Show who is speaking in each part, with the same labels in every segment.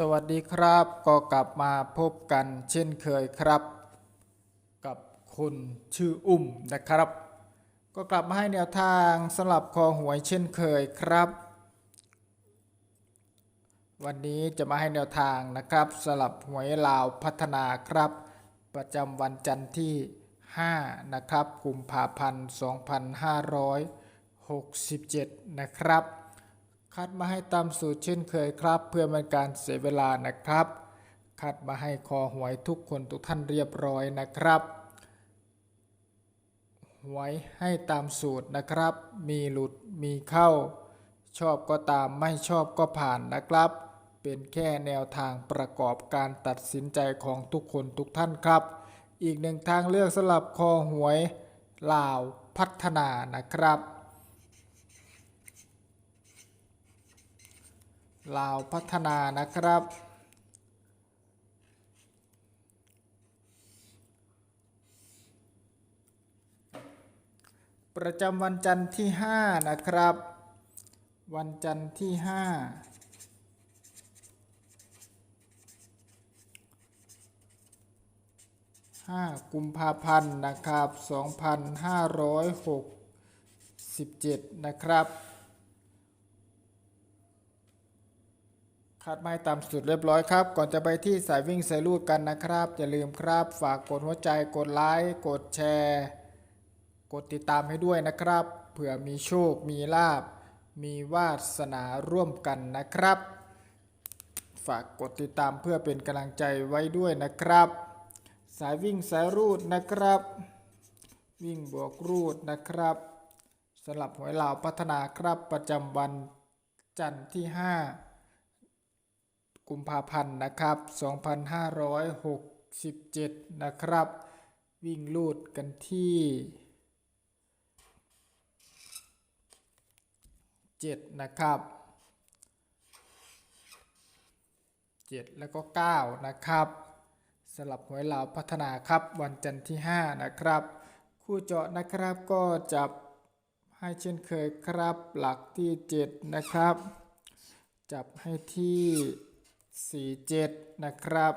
Speaker 1: สวัสดีครับก็กลับมาพบกันเช่นเคยครับ กับคนชื่ออุ้มนะครับ ก็กลับมาให้แนวทางสำหรับคอหวยเช่นเคยครับ วันนี้จะมาให้แนวทางนะครับสำหรับหวยลาวพัฒนาครับ ประจำวันจันทร์ที่ 5 นะครับกุมภาพันธ์ 2567 นะครับ คัดมาให้ตามสูตรเช่นเคยครับ เพื่อเป็นการเสียเวลานะครับ คัดมาให้คอหวยทุกคนทุกท่านเรียบร้อยนะครับ หวยให้ตามสูตรนะครับ มีหลุดมีเข้า ชอบก็ตามไม่ชอบก็ผ่านนะครับ เป็นแค่แนวทางประกอบการตัดสินใจของทุกคนทุกท่านครับ อีกหนึ่งทางเลือกสำหรับคอหวยลาวพัฒนานะครับ ลาวพัฒนานะครับ ประจำวันจันทร์ที่ 5 นะครับ วันจันทร์ที่5 5กุมภาพันธ์นะครับ2567นะครับ คัดไม้ตามสุดเรียบร้อยครับ ก่อนจะไปที่สายวิ่งสายลูดกันนะครับ อย่าลืมครับ ฝากกดหัวใจกดไลค์กดแชร์ กดติดตามให้ด้วยนะครับ เผื่อมีโชค มีลาบ มีวาสนาร่วมกันนะครับ ฝากกดติดตามเพื่อเป็นกำลังใจไว้ด้วยนะครับ สายวิ่งสายรูดนะครับ วิ่งบวกรูดนะครับสำหรับหวยลาวพัฒนาครับประจำวันจันทร์ที่ 5 กุมภาพันธ์นะครับ 2567 นะครับ วิ่งลูดกันที่ 7 นะครับ 7 แล้วก็ 9 นะครับสลับหวยลาวพัฒนาครับวันจันทร์ที่ 5 นะครับ คู่เจาะนะครับก็จับให้เช่นเคยครับหลักที่ 7 นะครับ จับให้ที่ 47 นะครับ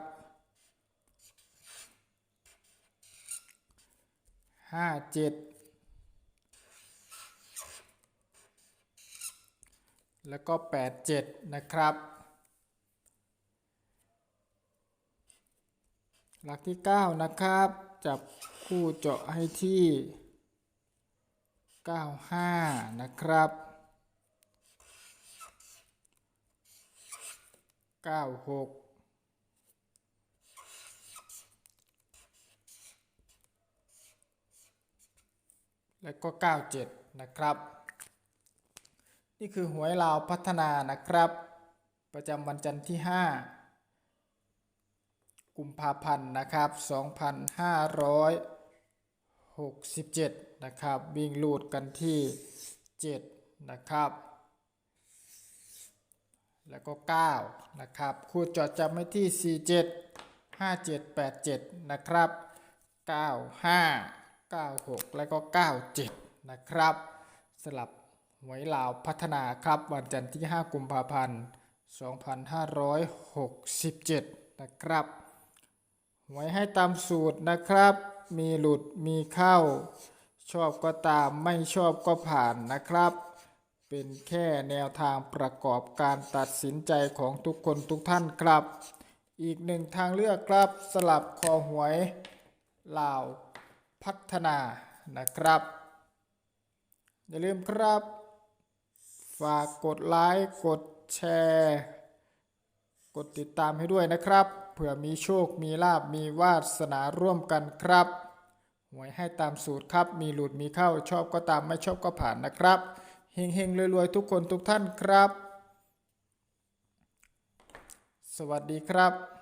Speaker 1: 57 แล้วก็ 87 นะครับ หลักที่ 9 นะครับ จับคู่เจาะให้ที่ 95 นะครับ 96และก็ 97 นะครับ นี่คือหวยลาวพัฒนานะครับ ประจำวันจันทร์ที่ 5 กุมภาพันธ์นะครับ 2567 นะครับ วิ่งลูดกันที่ 7 นะครับ แล้วก็ 9 นะครับคู่จอดจำไว้ที่ 47 5787 นะครับ 95 96 แล้วก็ 97 นะครับ สลับหวยลาวพัฒนาครับวันจันทร์ที่ 5 กุมภาพันธ์ 2567 นะครับหวยให้ตามสูตรนะครับ มีหลุดมีเข้า ชอบก็ตามไม่ชอบก็ผ่านนะครับ เป็นแค่แนวทางประกอบการตัดสินใจของทุกคนทุกท่านครับ อีกหนึ่งทางเลือกครับสลับคอหวยลาวพัฒนานะครับ อย่าลืมครับ ฝากกดไลค์กดแชร์ กดติดตามให้ด้วยนะครับ เผื่อมีโชคมีลาบมีวาสนาร่วมกันครับหวยให้ตามสูตรครับ มีหลุดมีเข้าชอบก็ตามไม่ชอบก็ผ่านนะครับ เฮงเฮงรวยๆทุกคนทุกท่านครับ สวัสดีครับ